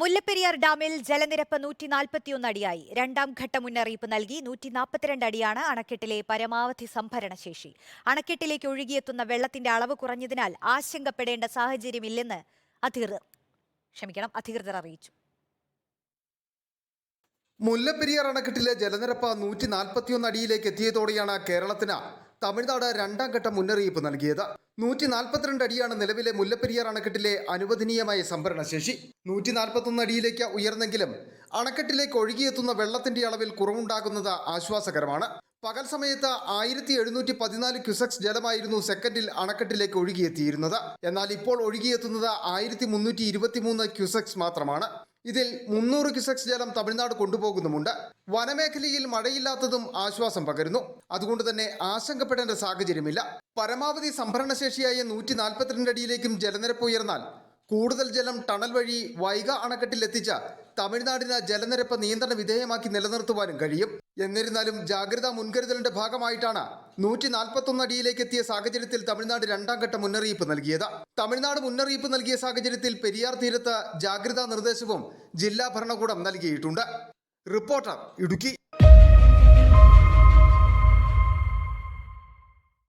മുല്ലപ്പെരിയാർ ഡാമിൽ ജലനിരപ്പ് നൂറ്റി നാൽപ്പത്തിയൊന്ന് അടിയായി. രണ്ടാം ഘട്ട മുന്നറിയിപ്പ് നൽകി നൂറ്റി നാൽപ്പത്തിരണ്ട് അടിയാണ് അണക്കെട്ടിലെ പരമാവധി സംഭരണശേഷി. അണക്കെട്ടിലേക്ക് ഒഴുകിയെത്തുന്ന വെള്ളത്തിന്റെ അളവ് കുറഞ്ഞതിനാൽ ആശങ്കപ്പെടേണ്ട സാഹചര്യമില്ലെന്ന് അധികൃതർ ക്ഷമിക്കണം അധികൃതർ അറിയിച്ചു. മുല്ലപ്പെരിയാർ അണക്കെട്ടിലെ ജലനിരപ്പ് നൂറ്റി നാൽപ്പത്തിയൊന്ന് അടിയിലേക്ക് എത്തിയതോടെയാണ് കേരളത്തിന് തമിഴ്നാട് രണ്ടാം ഘട്ട മുന്നറിയിപ്പ് നൽകിയത്. നൂറ്റി നാൽപ്പത്തിരണ്ട് അടിയാണ് നിലവിലെ മുല്ലപ്പെരിയാർ അണക്കെട്ടിലെ അനുവദനീയമായ സംഭരണശേഷി. നൂറ്റി നാൽപ്പത്തൊന്ന് അടിയിലേക്ക് ഉയർന്നെങ്കിലും അണക്കെട്ടിലേക്ക് ഒഴുകിയെത്തുന്ന വെള്ളത്തിന്റെ അളവിൽ കുറവുണ്ടാകുന്നത് ആശ്വാസകരമാണ്. പകൽ സമയത്ത് ആയിരത്തി എഴുന്നൂറ്റി പതിനാല് ക്യുസെക്സ് ജലമായിരുന്നു സെക്കൻഡിൽ അണക്കെട്ടിലേക്ക് ഒഴുകിയെത്തിയിരുന്നത്. എന്നാൽ ഇപ്പോൾ ഒഴുകിയെത്തുന്നത് ആയിരത്തി മുന്നൂറ്റി ഇരുപത്തിമൂന്ന് ക്യുസെക്സ് മാത്രമാണ്. ഇതിൽ മുന്നൂറ് ക്യുസെക്സ് ജലം തമിഴ്നാട് കൊണ്ടുപോകുന്നുമുണ്ട്. വനമേഖലയിൽ മഴയില്ലാത്തതും ആശ്വാസം പകരുന്നു. അതുകൊണ്ട് തന്നെ ആശങ്കപ്പെടേണ്ട സാഹചര്യമില്ല. പരമാവധി സംഭരണശേഷിയായ നൂറ്റി നാൽപ്പത്തിരണ്ട് അടിയിലേക്കും ജലനിരപ്പ് ഉയർന്നാൽ കൂടുതൽ ജലം ടണൽ വഴി വൈഗ അണക്കെട്ടിലെത്തിച്ച തമിഴ്നാടിന് ജലനിരപ്പ് നിയന്ത്രണ വിധേയമാക്കി നിലനിർത്തുവാനും കഴിയും. എന്നിരുന്നാലും ജാഗ്രതാ മുൻകരുതലിന്റെ ഭാഗമായിട്ടാണ് നൂറ്റി നാൽപ്പത്തൊന്ന് അടിയിലേക്ക് എത്തിയ സാഹചര്യത്തിൽ തമിഴ്നാട് രണ്ടാം ഘട്ട മുന്നറിയിപ്പ് നൽകിയത്. തമിഴ്നാട് മുന്നറിയിപ്പ് നൽകിയ സാഹചര്യത്തിൽ പെരിയാർ തീരത്ത് ജാഗ്രതാ നിർദ്ദേശവും ജില്ലാ ഭരണകൂടം നൽകിയിട്ടുണ്ട്. റിപ്പോർട്ടർ ഇടുക്കി.